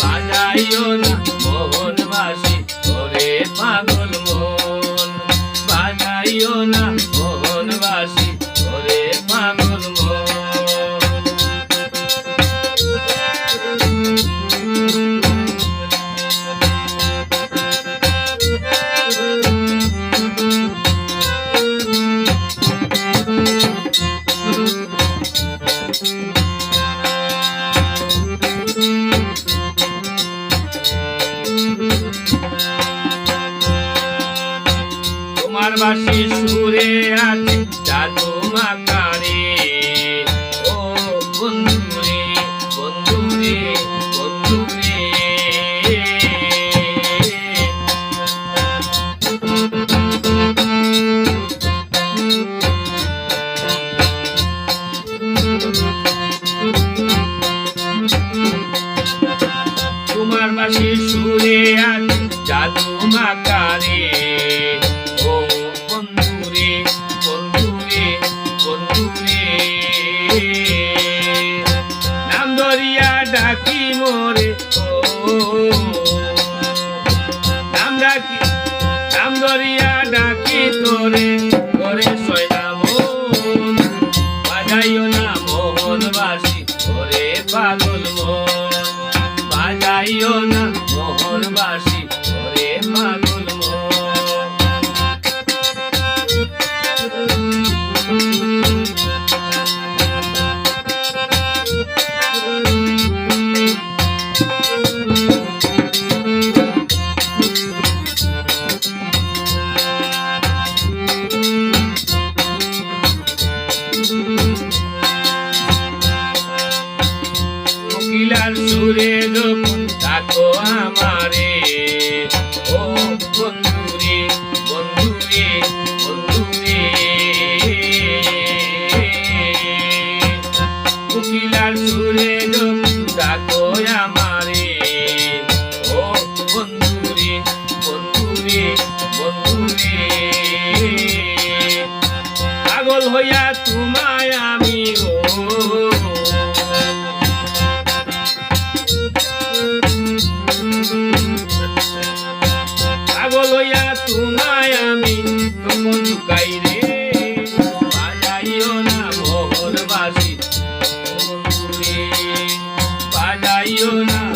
বাজাইও না। বাসি সুরে আছে জানো মাকারে ধরিয়া ডাকি মোরে নাম ডাকি নাম ধরিয়া ডাকি তোরে করে বাজাইও না মোহনবাসী ওরে পাগল মন। বাজাইও না যখন ডাকো আমারে। ও বন্ধু রে বন্ধু রে বন্ধু রে কোকিলার সুরে ডাকো আমারে। ও বন্ধু রে বন্ধু রে বন্ধু রে পাগল হইয়া তোমায় তোমায় আমি তখন বাজাইও না রে বাজাইও না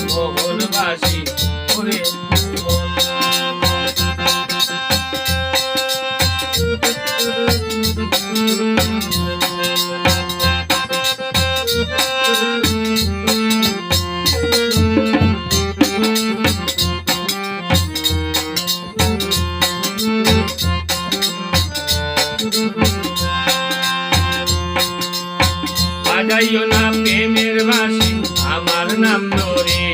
বাজাইও না প্রেমের বাসি আমার নাম ধরে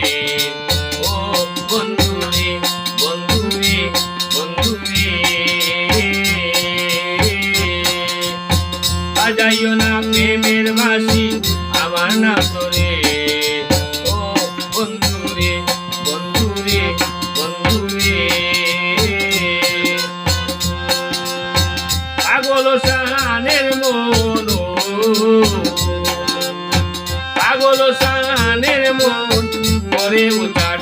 ও বন্ধু রে বন্ধু রে বন্ধু রে। বাজাইও না প্রেমের বাসি আমার নাম ধরে পাগল সানের মন করে উচাট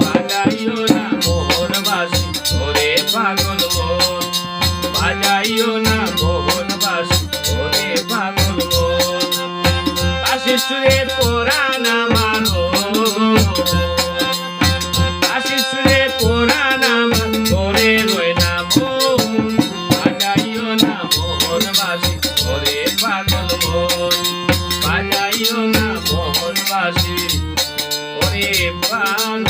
বাজাইও না মোহনবাসী ওরে পাগল মন। বাজাইও না মোহনবাসী ওরে পাগল মন। বাসি সুরে ভাসি ওরে প্রাণ